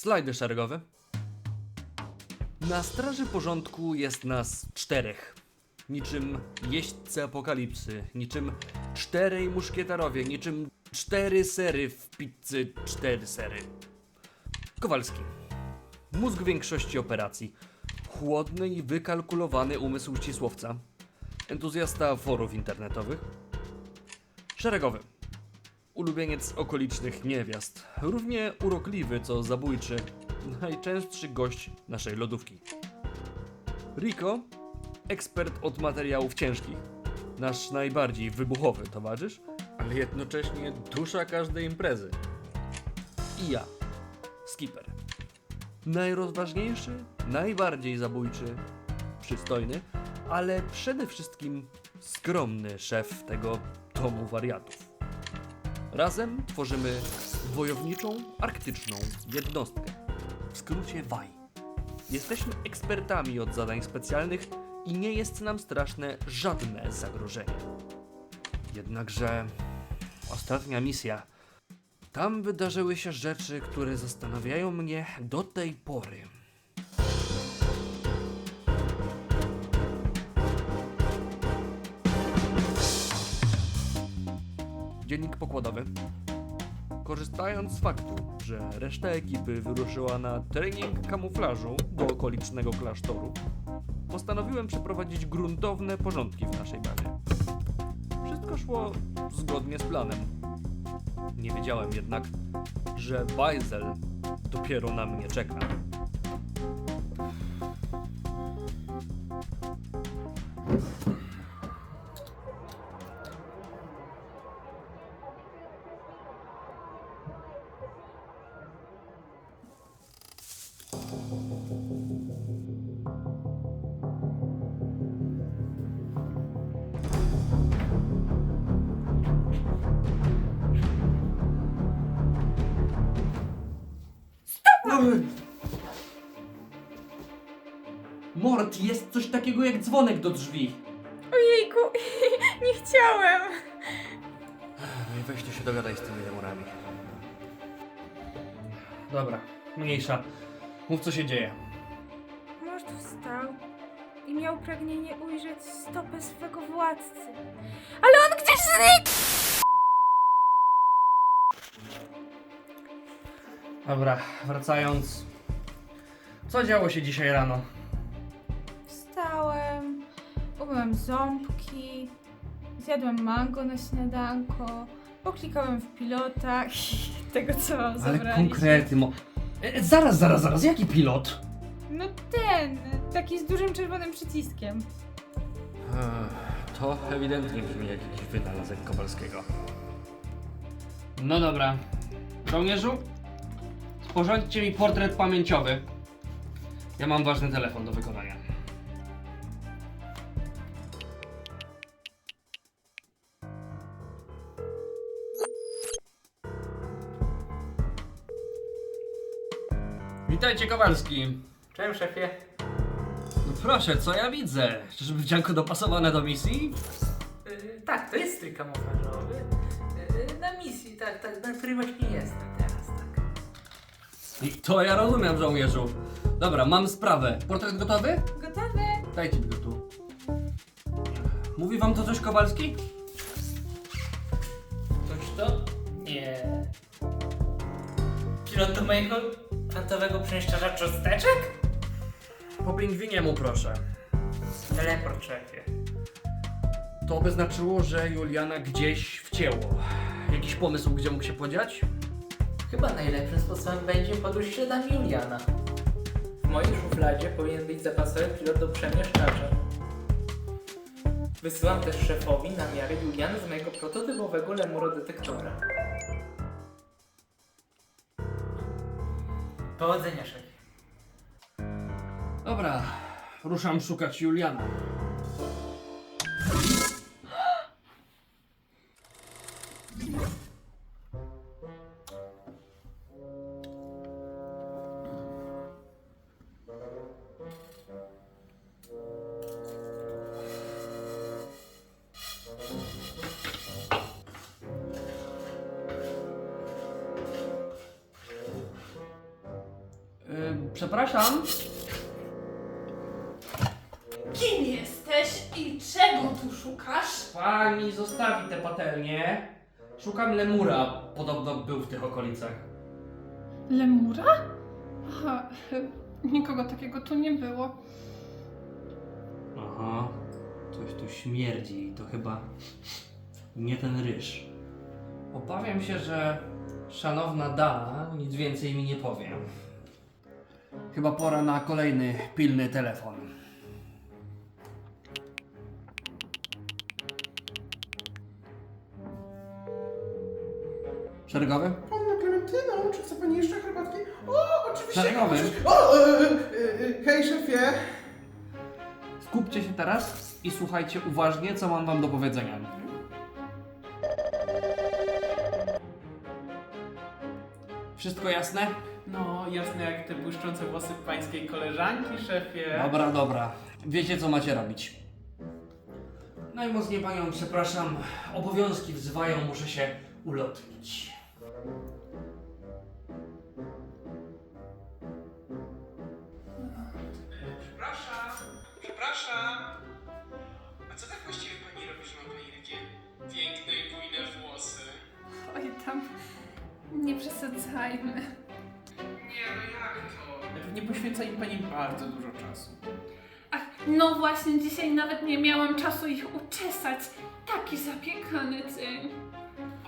Slajdy szeregowe. Na straży porządku jest nas czterech. Niczym jeźdźcy apokalipsy, niczym czterej muszkietarowie, niczym cztery sery w pizzy cztery sery. Kowalski. Mózg większości operacji. Chłodny i wykalkulowany umysł ścisłowca. Entuzjasta forów internetowych. Szeregowy. Ulubieniec okolicznych niewiast. Równie urokliwy co zabójczy. Najczęstszy gość naszej lodówki. Rico. Ekspert od materiałów ciężkich. Nasz najbardziej wybuchowy towarzysz, ale jednocześnie dusza każdej imprezy. I ja. Skipper. Najrozważniejszy, najbardziej zabójczy, przystojny, ale przede wszystkim skromny szef tego domu wariatów. Razem tworzymy wojowniczą, arktyczną jednostkę. W skrócie WAJ. Jesteśmy ekspertami od zadań specjalnych i nie jest nam straszne żadne zagrożenie. Jednakże ostatnia misja. Tam wydarzyły się rzeczy, które zastanawiają mnie do tej pory. Dziennik pokładowy. Korzystając z faktu, że reszta ekipy wyruszyła na trening kamuflażu do okolicznego klasztoru, postanowiłem przeprowadzić gruntowne porządki w naszej bazie. Wszystko szło zgodnie z planem. Nie wiedziałem jednak, że Weisel dopiero na mnie czeka. Mort, jest coś takiego jak dzwonek do drzwi. Ojejku, nie chciałem. No i weź tu się dogadaj z tymi demorami. Dobra, mniejsza. Mów co się dzieje. Mąż wstał i miał pragnienie ujrzeć stopę swego władcy. Ale on gdzieś znikł! Dobra, wracając. Co działo się dzisiaj rano? Wstałem, umyłem ząbki, zjadłem mango na śniadanko, poklikałem w pilota i tego co mam Ale konkrety, mo... E, zaraz, zaraz, zaraz, jaki pilot? No ten, taki z dużym czerwonym przyciskiem. To ewidentnie brzmi jak jakiś wynalazek Kowalskiego. No dobra. Żołnierzu, sporządźcie mi portret pamięciowy. Ja mam ważny telefon do wykonania. Witajcie Kowalski. Cześć szefie. No proszę, co ja widzę? Czyżby wdzianko dopasowane do misji? Yy, tak, to jest strój kamuflażowy. Yy, na misji, tak, tak, na której właśnie jestem. I to ja rozumiem, żołnierzu. Dobra, mam sprawę. Portret gotowy? Gotowe? Dajcie mi go tu. Mówi wam to coś Kowalski? Toż to? Nie. Pilot do mojego kwantowego przemieszczacza cząsteczek? Po pingwinie mu proszę. Teleport szefie. To by znaczyło, że Juliana gdzieś wcięło. Jakiś pomysł, gdzie mógł się podziać? Chyba najlepszym sposobem będzie podróż śladami Juliana. W mojej szufladzie powinien być zapasowy pilot do przemieszczacza. Wysyłam też szefowi namiary Juliana z mojego prototypowego lemurodetektora. Powodzenia, szefie. Dobra, ruszam szukać Juliana. Przepraszam. Kim jesteś i czego tu szukasz? Pani zostawi te patelnie. Szukam lemura. Podobno był w tych okolicach. Lemura? Aha, nikogo takiego tu nie było. Aha, coś tu śmierdzi. To chyba nie ten ryż. Obawiam się, że szanowna dama nic więcej mi nie powie. Chyba pora na kolejny pilny telefon. Szeregowy? Panna Klementyno, czy chce pani jeszcze herbatki? O, oczywiście. Szeregowy. O, e, e, e, hej szefie. Skupcie się teraz i słuchajcie uważnie, co mam wam do powiedzenia. Wszystko jasne? No, jasne jak te błyszczące włosy pańskiej koleżanki, szefie. Dobra, dobra. Wiecie, co macie robić. Najmocniej panią przepraszam. Obowiązki wzywają, muszę się ulotnić. Przepraszam, przepraszam. A co tak właściwie pani robi, że ma pani takie piękne i bujne włosy? Oj tam, nie przesadzajmy. Nie, no jak to? Pewnie poświęca im pani bardzo dużo czasu. Ach, no właśnie, dzisiaj nawet nie miałam czasu ich uczesać. Taki zapiekany dzień.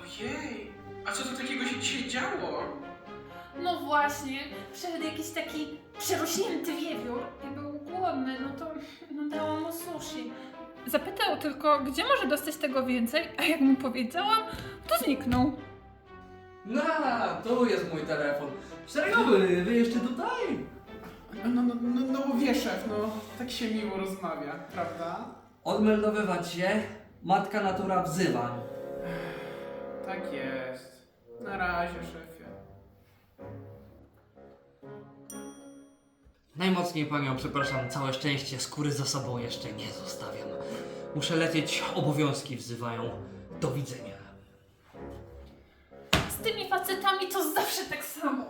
Ojej, a co to takiego się dzisiaj działo? No właśnie, przyszedł jakiś taki przerośnięty wiewiór i był głodny, no to no dałam mu sushi. Zapytał tylko, gdzie może dostać tego więcej, a jak mu powiedziałam, to zniknął. No, tu jest mój telefon. Szeregowy, wy jeszcze tutaj? No, no, no, no, no bo wie szef, no tak się miło rozmawia, prawda? Odmeldowywać się. Matka natura wzywa. Tak jest. Na razie, szefie. Najmocniej panią przepraszam, całe szczęście skóry za sobą jeszcze nie zostawiam. Muszę lecieć, obowiązki wzywają. Do widzenia. Facetami to zawsze tak samo.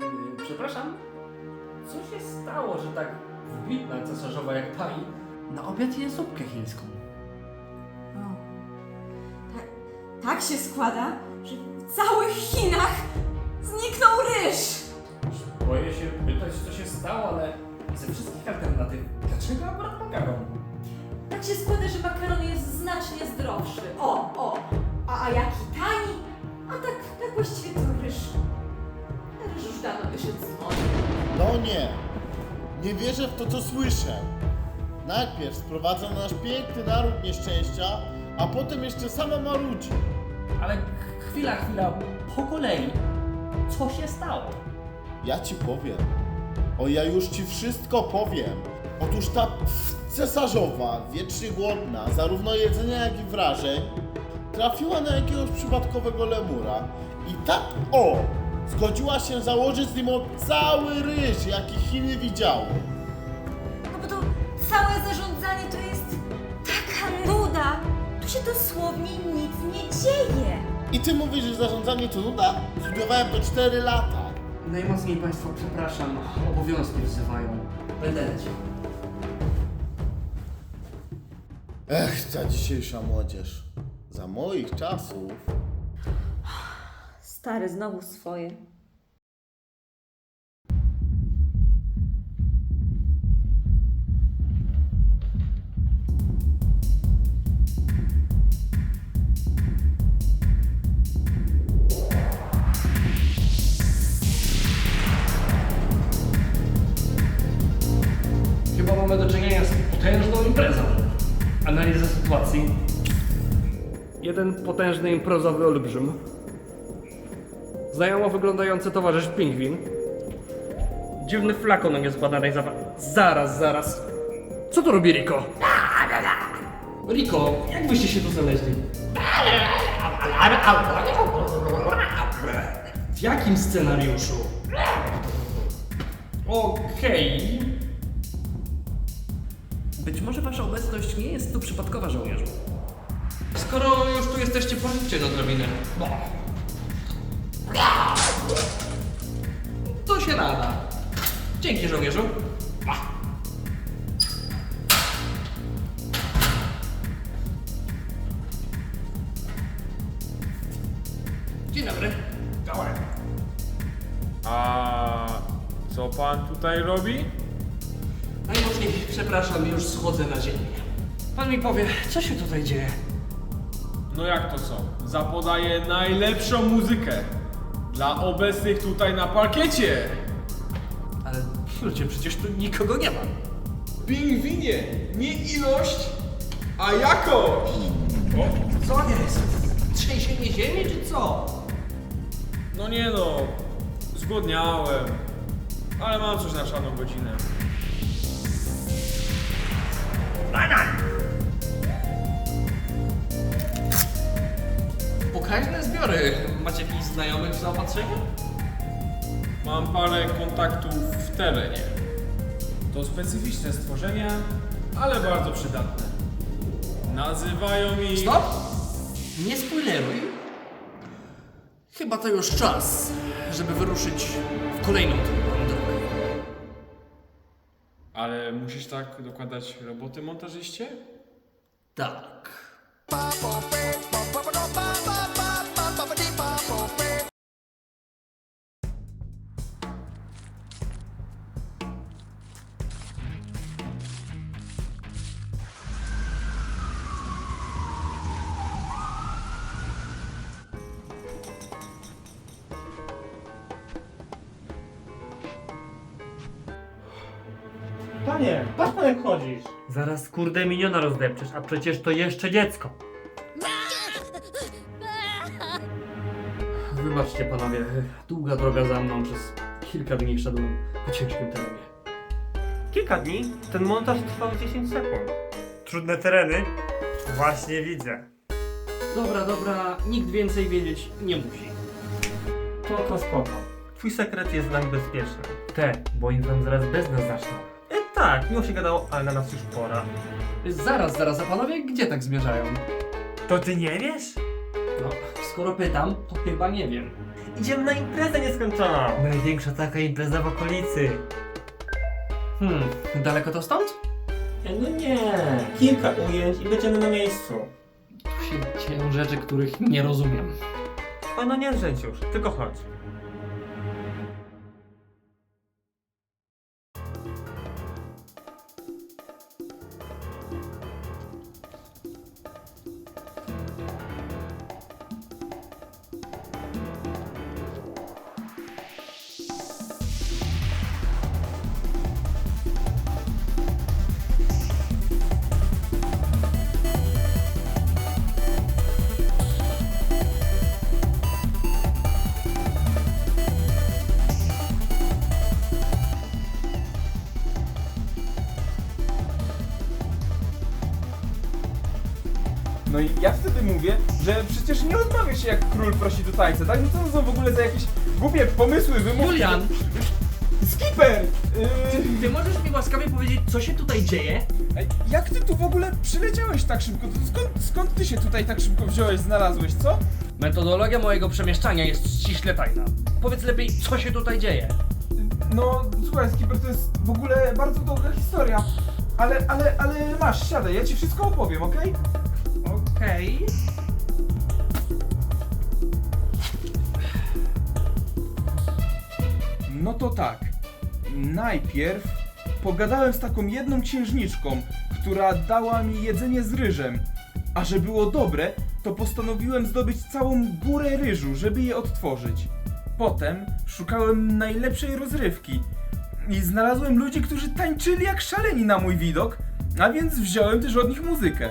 Yy, Przepraszam, co się stało, że tak wybitna cesarzowa jak pani na obiad je zupkę chińską? Tak się składa, że w całych Chinach zniknął ryż. Boję się pytać, co się stało, ale ze wszystkich alternatyw, dlaczego akurat makaron? Tak się składa, że makaron jest znacznie zdrowszy. O, o. A, a jaki tani? A tak, tak właściwie to ryż. Ryż już dawno wyszedł z mody. No nie. Nie wierzę w to, co słyszę. Najpierw sprowadza na nasz piękny naród nieszczęścia, a potem jeszcze sama marudzi. Ale ch- chwila, chwila, po kolei. Co się stało? Ja ci powiem. O, ja już ci wszystko powiem. Otóż ta cesarzowa, wiecznie głodna, zarówno jedzenia, jak i wrażeń, trafiła na jakiegoś przypadkowego lemura i tak o, zgodziła się założyć z nim o cały ryż, jaki Chiny widziały. No bo to całe zarządzanie to jest. Tu się dosłownie nic nie dzieje. I ty mówisz, że zarządzanie to nuda? Studiowałem to 4 lata. Najmocniej Państwa przepraszam, obowiązki wzywają. Będę leciał. Ech, ta dzisiejsza młodzież. Za moich czasów. Stary, znowu swoje. Potężną imprezą. Analiza sytuacji. Jeden potężny imprezowy olbrzym. Znajomo wyglądający towarzysz pingwin. Dziwny flakon niezbadanej zawa... Zaraz, zaraz. Co tu robi Rico? Rico, jak wyście się tu znaleźli? W jakim scenariuszu? Okej. Być może wasza obecność nie jest tu przypadkowa, żołnierzu. Skoro już tu jesteście, pożyczcie do drabiny. No. To się nada. Dzięki, żołnierzu. Dzień dobry. A co pan tutaj robi? Przepraszam, już schodzę na ziemię. Pan mi powie, co się tutaj dzieje? No jak to co? Zapodaję najlepszą muzykę dla obecnych tutaj na parkiecie. Ale ludzie, przecież tu nikogo nie ma. Pingwinie, nie ilość, a jakość. Co jest? Trzęsienie ziemi czy co? No nie no, zgłodniałem, ale mam coś na czarną godzinę. Pokaźne zbiory. Macie jakichś znajomych w zaopatrzeniu? Mam parę kontaktów w terenie. To specyficzne stworzenia, ale bardzo przydatne. Nazywają ich... Stop! Nie spoileruj. Chyba to już czas, żeby wyruszyć w kolejną trudną drogę. Ale musisz tak dokładać roboty montażyście? Tak. Kurde miniona rozdepczesz, a przecież to jeszcze dziecko. Wybaczcie panowie, długa droga za mną, przez kilka dni szedłem po ciężkim terenie. Kilka dni, ten montaż trwał 10 sekund. Trudne tereny? Właśnie widzę. Dobra, dobra, nikt więcej wiedzieć nie musi. Spoko, spoko. Twój sekret jest dla mnie bezpieczny. Te, bo oni tam zaraz bez nas zaczną. Tak, miło się gadało, ale na nas już pora. Zaraz, zaraz, a panowie gdzie tak zmierzają? To ty nie wiesz? No, skoro pytam, to chyba nie wiem. Idziemy na imprezę nieskończoną. Największa taka impreza w okolicy. Hmm, daleko to stąd? E, No nie, kilka ujęć i będziemy na miejscu. Tu się dzieją rzeczy, których nie rozumiem. O no nie już, tylko chodź. No i ja wtedy mówię, że przecież nie odmawia się jak król prosi do tańca, tak? No co to są w ogóle za jakieś głupie pomysły, wymówki? Julian, Skipper! Yy, ty możesz mi łaskawie powiedzieć, co się tutaj dzieje? ej, jak ty tu w ogóle przyleciałeś tak szybko? To skąd, skąd ty się tutaj tak szybko wziąłeś, znalazłeś, co? Metodologia mojego przemieszczania jest ściśle tajna. Powiedz lepiej, co się tutaj dzieje? No, słuchaj, Skipper, to jest w ogóle bardzo długa historia. Ale, ale, ale masz, siadaj, ja ci wszystko opowiem, okej? Okej. No to tak. Najpierw pogadałem z taką jedną księżniczką, która dała mi jedzenie z ryżem. A że było dobre, to postanowiłem zdobyć całą górę ryżu, żeby je odtworzyć. Potem szukałem najlepszej rozrywki i znalazłem ludzi, którzy tańczyli jak szaleni na mój widok, a więc wziąłem też od nich muzykę.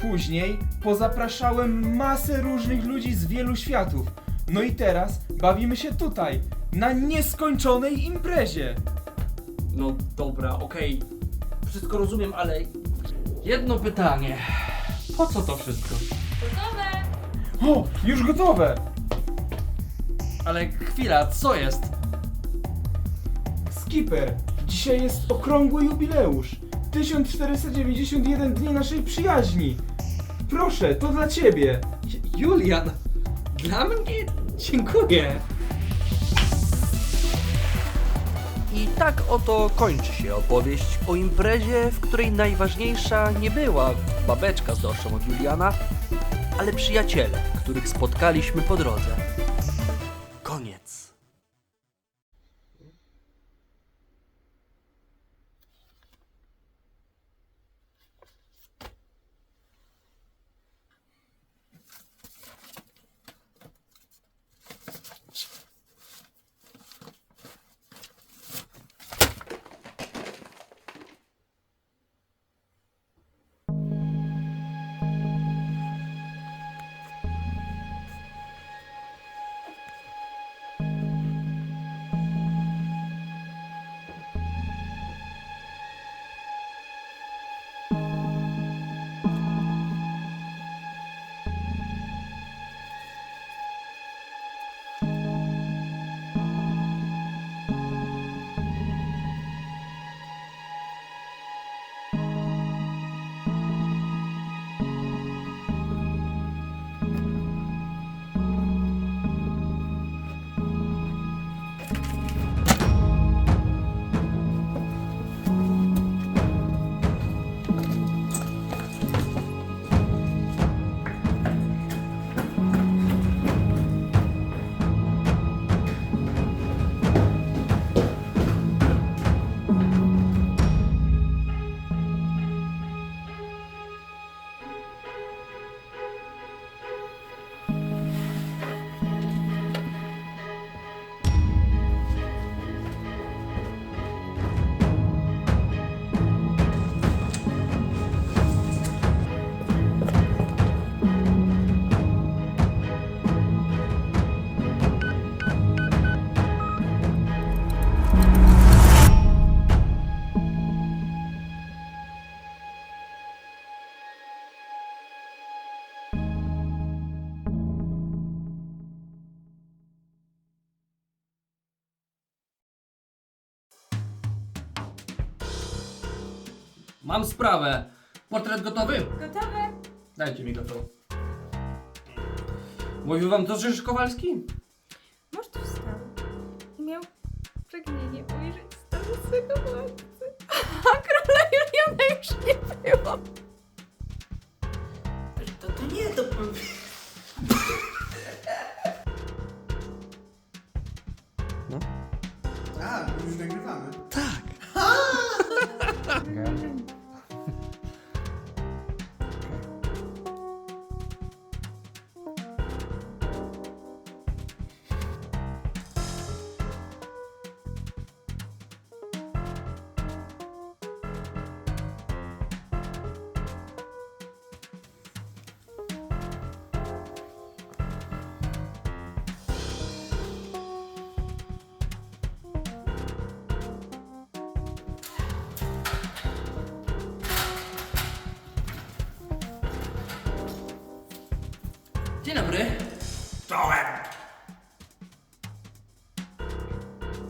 Później pozapraszałem masę różnych ludzi z wielu światów. No i teraz bawimy się tutaj, na nieskończonej imprezie. No dobra, okej. Wszystko rozumiem, ale jedno pytanie. Po co to wszystko? Gotowe! O, już gotowe! Ale chwila, co jest? Skipper, dzisiaj jest okrągły jubileusz. 1491 dni naszej przyjaźni. Proszę, to dla ciebie. Julian, dla mnie? Dziękuję. I tak oto kończy się opowieść o imprezie, w której najważniejsza nie była babeczka z dorszą od Juliana, ale przyjaciele, których spotkaliśmy po drodze. Mam sprawę. Portret gotowy? Gotowe? Dajcie mi go tu. Mówił wam towarzysz Kowalski? Mąż tu wstał i miał pragnienie ujrzeć stanu swego władcy. A króla Juliana już nie było. To, to nie, to... Dzień dobry.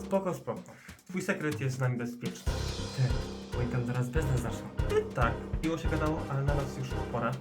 Spoko, spoko. Twój sekret jest z nami bezpieczny. Ty, bo i tam zaraz biznes zaczną. Tak, miło się gadało, ale na nas już pora.